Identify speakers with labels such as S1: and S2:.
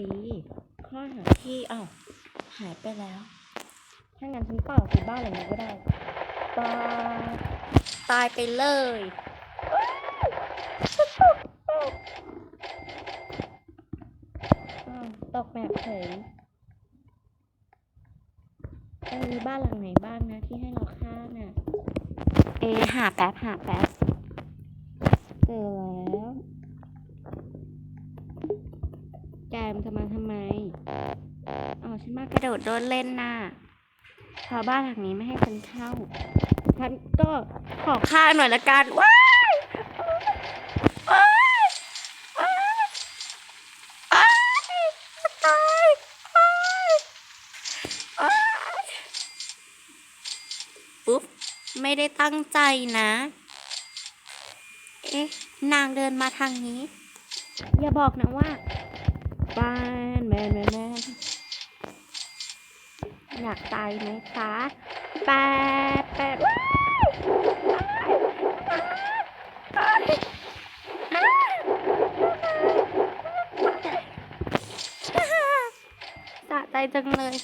S1: ลีข้อหาที่อ้าวหายไปแล้ว ถ้างั้นฉันเป่าที่บ้านหลังนี้ก็ได้ตายตายไปเลยตกแบบเฉยเออมีบ้านหลังไหนบ้างนะที่ให้เราฆ่าน่ะ เอหาแป๊บหาแป๊บ เจอแล้ว แกมจะมาทำไมอ๋อฉันมากระโดดโดดเล่นน่ะชาวบ้านหลังนี้ไม่ให้ฉันเข้า ฉันก็ขอค่าหน่อยละกัน ว้ายว้ายว้ายว้ายตายว้ายว้ายอุ๊บ ไม่ได้ตั้งใจนะ เอ๊ะ นางเดินมาทางนี้ อย่าบอกนะว่า บ้านแม่แม่แม่อยากตายไหมคะแปดแปดว้าวตายว้ายว้ายสะใจจังเลย